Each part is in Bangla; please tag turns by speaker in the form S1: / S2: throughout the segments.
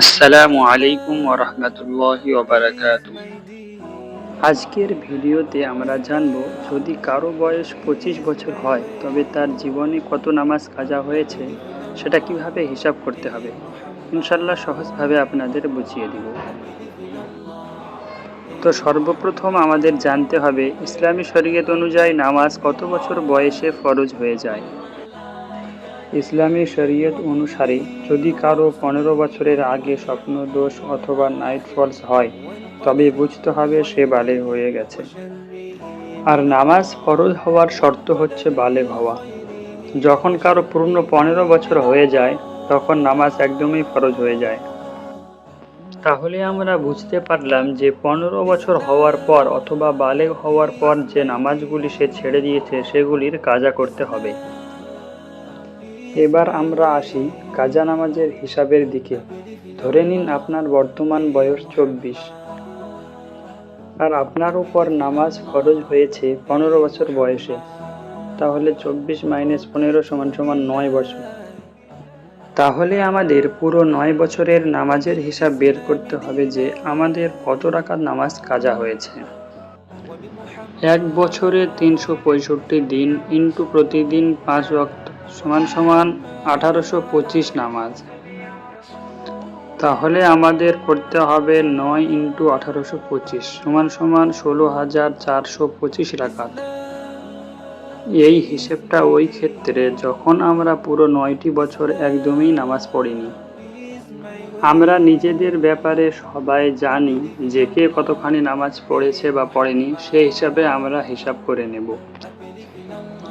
S1: আসসালামু আলাইকুম ওরহমতুল্লাহি ওবারাকাতু আজকের ভিডিওতে আমরা জানব, যদি কারও বয়স পঁচিশ বছর হয়, তবে তার জীবনে কত নামাজ কাজা হয়েছে, সেটা কীভাবে হিসাব করতে হবে? ইনশাল্লাহ সহজভাবে আপনাদের বুঝিয়ে দিব। তো সর্বপ্রথম আমাদের জানতে হবে, ইসলামী শরীয়ত অনুযায়ী নামাজ কত বছর বয়সে ফরজ হয়ে যায়? ইসলামী শরীয়ত অনুসারে, যদি কারও পনেরো বছরের আগে স্বপ্ন দোষ অথবা নাইট ফলস হয়, তবে বুঝতে হবে সে বালে হয়ে গেছে। আর নামাজ ফরজ হওয়ার শর্ত হচ্ছে বালেগ হওয়া। যখন কারও পূর্ণ পনেরো বছর হয়ে যায়, তখন নামাজ একদমই ফরজ হয়ে যায়। তাহলে আমরা বুঝতে পারলাম যে পনেরো বছর হওয়ার পর অথবা বালেগ হওয়ার পর যে নামাজগুলি সে ছেড়ে দিয়েছে, সেগুলির কাজা করতে হবে। এবার আমরা আসি কাজা নামাজের হিসাবের দিকে। ধরে নিন আপনার বর্তমান বয়স চব্বিশ। আর আপনার উপর নামাজ ফরজ হয়েছে পনেরো বছর বয়সে। তাহলে চব্বিশ মাইনাস পনেরো সমান সমান নয় বছর। তাহলে আমাদের পুরো নয় বছরের নামাজের হিসাব বের করতে হবে যে আমাদের কত টাকার নামাজ কাজা হয়েছে। এক বছরে তিনশো পঁয়ষট্টি দিন ইন্টু প্রতিদিন পাঁচ ওয়াক্ত সমান সমান আঠারোশো পঁচিশ নামাজ। তাহলে আমাদের করতে হবে নয় ইন্টু আঠারোশো পঁচিশ, সমান সমান ষোলো হাজার চারশো পঁচিশ রাকাত। এই হিসেবটা ওই ক্ষেত্রে যখন আমরা পুরো নয়টি বছর একদমই নামাজ পড়িনি। আমরা নিজেদের ব্যাপারে সবাই জানি যে কে কতখানি নামাজ পড়েছে বা পড়েনি, সেই হিসাবে আমরা হিসাব করে নেব।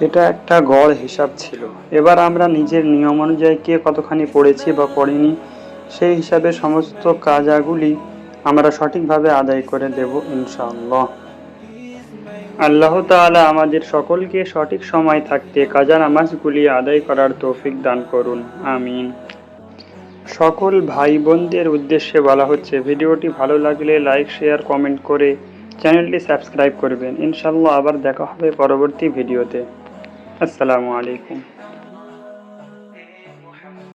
S1: এটা একটা গড় হিসাব ছিল। এবার আমরা নিজের নিয়ম অনুযায়ী কে কতখানি পড়েছি বা পড়িনি, সেই হিসাবে সমস্ত কাজাগুলি আমরা সঠিকভাবে আদায় করে দেব ইনশাআল্লাহ। আল্লাহ তাআলা আমাদের সকলকে সঠিক সময় থাকতে কাজা নামাজগুলি আদায় করার তৌফিক দান করুন, আমিন। সকল ভাই বোনদের উদ্দেশ্যে বলা হচ্ছে, ভিডিওটি ভালো লাগলে লাইক, শেয়ার, কমেন্ট করে চ্যানেলটি সাবস্ক্রাইব করবেন। ইনশাল্লাহ আবার দেখা হবে পরবর্তী ভিডিওতে। আসসালামু আলাইকুম।